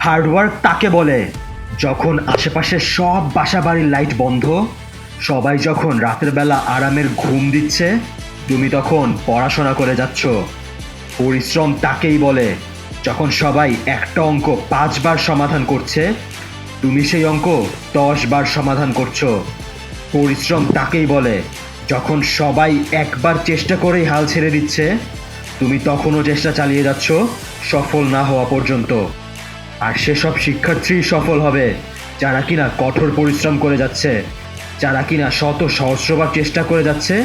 Hard work তাকে বলে, যখন আশেপাশে সব বাসা বাড়ির লাইট বন্ধ, সবাই যখন রাতের বেলা আরামের ঘুম দিচ্ছে, তুমি তখন পড়াশোনা করে যাচ্ছ। পরিশ্রম তাকেই বলে, যখন সবাই একটা অঙ্ক পাঁচবার সমাধান করছে, তুমি সেই অঙ্ক দশ বার সমাধান করছ। পরিশ্রম তাকেই বলে, যখন সবাই একবার চেষ্টা করেই হাল ছেড়ে দিচ্ছে, তুমি তখনও চেষ্টা চালিয়ে যাচ্ছ, সফল না হওয়া পর্যন্ত। আর সেসব শিক্ষার্থী সফল হবে, যারা কিনা কঠোর পরিশ্রম করে যাচ্ছে, যারা কিনা শত সহস্রবার চেষ্টা করে যাচ্ছে,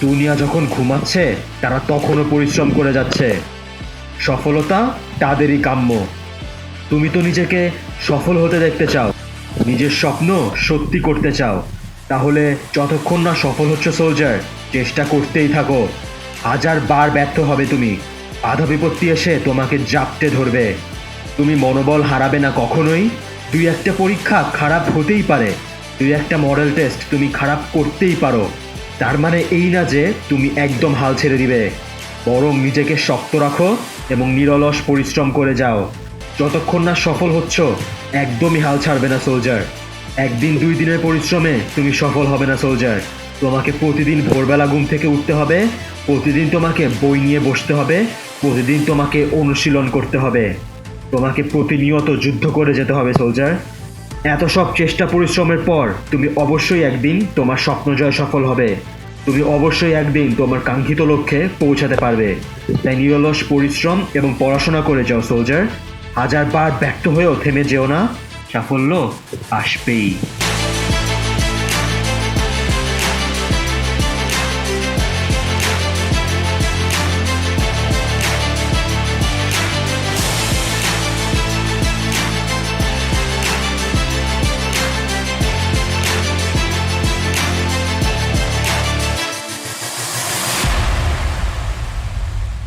দুনিয়া যখন ঘুমাচ্ছে, তারা তখনও পরিশ্রম করে যাচ্ছে। সফলতা তাদেরই কাম্য। তুমি তো নিজেকে সফল হতে দেখতে চাও, নিজের স্বপ্ন সত্যি করতে চাও। তাহলে যতক্ষণ না সফল হচ্ছ সোলজার চেষ্টা করতেই থাকো। হাজার বার ব্যর্থ হবে তুমি। বাধা বিপত্তি এসে তোমাকে জাপটে ধরবে। তুমি মনোবল হারাবে না কখনোই। দুই একটা পরীক্ষা খারাপ হতেই পারে। দুই একটা মডেল টেস্ট তুমি খারাপ করতেই পারো। তার মানে এই না যে তুমি একদম হাল ছেড়ে দিবে। বরং নিজেকে শক্ত রাখো এবং নিরলস পরিশ্রম করে যাও। যতক্ষণ না সফল হচ্ছ, একদমই হাল ছাড়বে না সোলজার। একদিন দুই দিনের পরিশ্রমে তুমি সফল হবে না সোলজার। তোমাকে প্রতিদিন ভোরবেলা ঘুম থেকে উঠতে হবে, প্রতিদিন তোমাকে বই নিয়ে বসতে হবে, প্রতিদিন তোমাকে অনুশীলন করতে হবে। তোমাকে প্রতিনিয়ত যুদ্ধ করে যেতে হবে, সোলজার। এত সব চেষ্টা পরিশ্রমের পর তুমি অবশ্যই একদিন তোমার স্বপ্নজয় সফল হবে। তুমি অবশ্যই একদিন তোমার কাঙ্ক্ষিত লক্ষ্যে পৌঁছাতে পারবে। তাই নিরলস পরিশ্রম এবং পড়াশোনা করে যাও, সোলজার। হাজার বার ব্যর্থ হয়েও থেমে যেও না। সাফল্য আসবেই।